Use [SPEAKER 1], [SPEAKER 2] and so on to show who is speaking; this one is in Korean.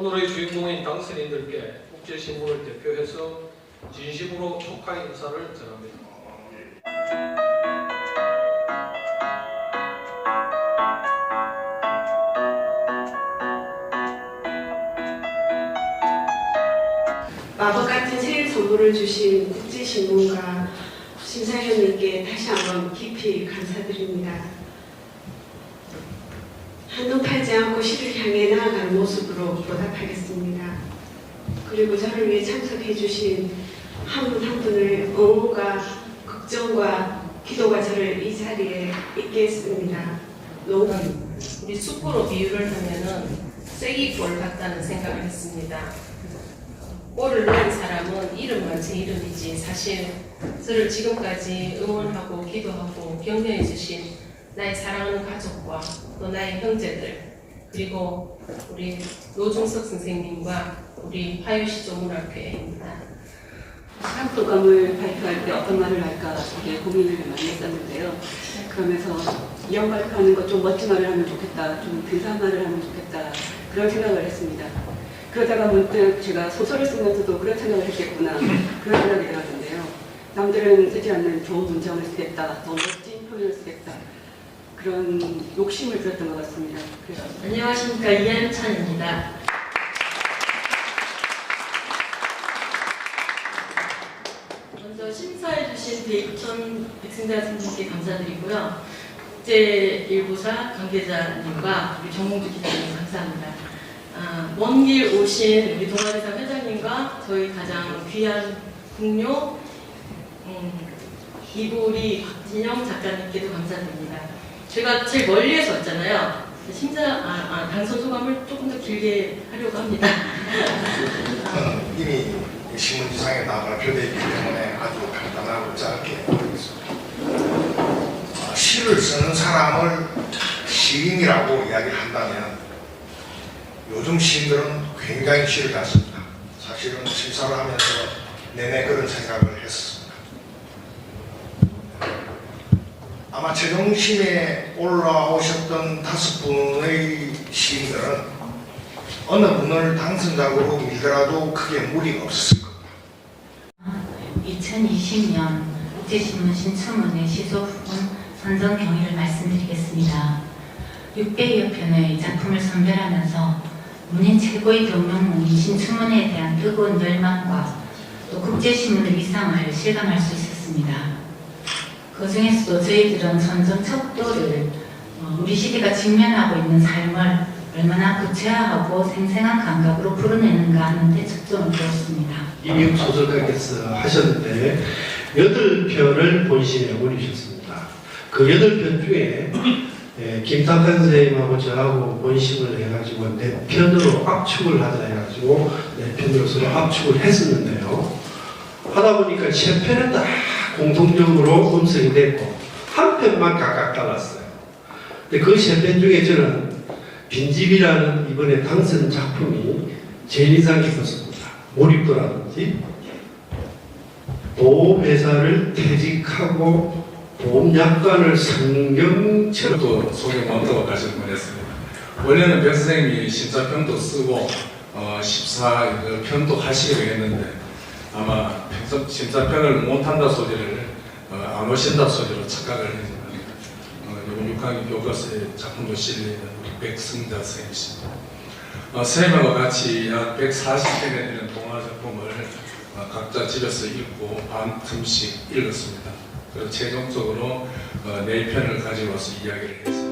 [SPEAKER 1] 오늘의 주인공인 당선인들께 국제신문을 대표해서 진심으로 축하 인사를 전합니다.
[SPEAKER 2] 마법 같은 생일 선물을 주신 국제신문과 심사위원님께 다시 한번 깊이 감사드립니다. 한눈 팔지 않고 시를 향해 나아가는 모습으로 보답하겠습니다. 그리고 저를 위해 참석해 주신 한 분한 분의 응원과 걱정과 기도가 저를 이 자리에 있게 했습니다. 너무
[SPEAKER 3] 우리 숯불로 비유를 하면은 쐐기골 같다는 생각을 했습니다. 골을 넣은 사람은 이름만 제 이름이지 사실 저를 지금까지 응원하고 기도하고 격려해 주신 나의 사랑하는 가족과 또 나의 형제들 그리고 우리 노중석 선생님과 우리 화요시 조문학교입니다.
[SPEAKER 4] 상표감을 발표할 때 어떤 말을 할까 되게 고민을 많이 했었는데요. 그러면서 이런 발표하는 거좀 멋진 말을 하면 좋겠다, 좀 근사한 말을 하면 좋겠다 그런 생각을 했습니다. 그러다가 문득 제가 소설을 쓰면서도 그런 생각을 했겠구나 그런 생각이 들었는데요. 남들은 쓰지 않는 좋은 문장을 쓰겠다, 더 멋진 표현을 쓰겠다 그런 욕심을 들었던 것 같습니다. 그래서
[SPEAKER 5] 안녕하십니까 이한찬입니다. 먼저 심사해주신 배익천 백승자 선생님께 감사드리고요. 국제일보사 관계자님과 우리 정몽주 기자님 감사합니다. 아, 먼길 오신 우리 동아리사 회장님과 저희 가장 귀한 동료 음, 이보리 박진영 작가님께도 감사드립니다. 제가 제일 멀리에서 왔잖아요. 심사 아, 아, 당선 소감을 조금 더 길게 하려고 합니다.
[SPEAKER 6] 이미 신문지상에 다 발표되어 있기 때문에 아주 간단하고 짧게 하겠습니다. 어, 시를 쓰는 사람을 시인이라고 이야기한다면 요즘 시인들은 굉장히 시를 잘 씁니다. 사실은 심사를 하면서 내내 그런 생각을 했습니다. 아마 최종심에 올라오셨던 다섯 분의 시인들은 어느 분을 당선자로 밀더라도 크게 무리가 없었을 겁니다.
[SPEAKER 7] 2020년 국제신문 신춘문예 시소 부분 선정 경위를 말씀드리겠습니다. 600여 편의 작품을 선별하면서 문인 최고의 경영무인 신춘문예에 대한 뜨거운 열망과 또 국제신문의 위상을 실감할 수 있었습니다. 그 중에서도 저희들은 선정 척도를 어, 우리 시대가 직면하고 있는 삶을 얼마나 구체화하고 생생한 감각으로 풀어내는가 하는 데 초점을 두었습니다.
[SPEAKER 8] 이미욱 소설가께서 하셨는데 여덟 편을 본심에 올리셨습니다. 그 여덟 편 중에 예, 김탁한 선생님하고 저하고 본심을 해가지고 네 편으로 압축을 하자 해가지고 네 편으로 서로 압축을 했었는데요. 하다 보니까 세 편은 다 공통적으로 음성이 됐고 한 편만 각각 달랐어요. 근데 그 세 편 중에 저는 빈집이라는 이번에 당선 작품이 제일 인상 깊었습니다. 몰입도라든지 보험회사를 퇴직하고 보험약관을 성경처럼
[SPEAKER 9] 또 소개 못하고 가실 뻔했습니다. 원래는 백 선생님이 심사평도 쓰고 어, 십사 그 편도 하시기로 했는데 아마 평소 심사평을 못한다 소리를 어, 안 오신다 소리로 착각을 했습니다. 어, 이번 6학기 교과서에 작품도 실리는 우리 백승자 선생님이십니다. 어, 선생님과 같이 약 140편에 되는 동화 작품을 어, 각자 집에서 읽고 반 틈씩 읽었습니다. 그래서 최종적으로 어, 네 편을 가지고 와서 이야기를 했습니다.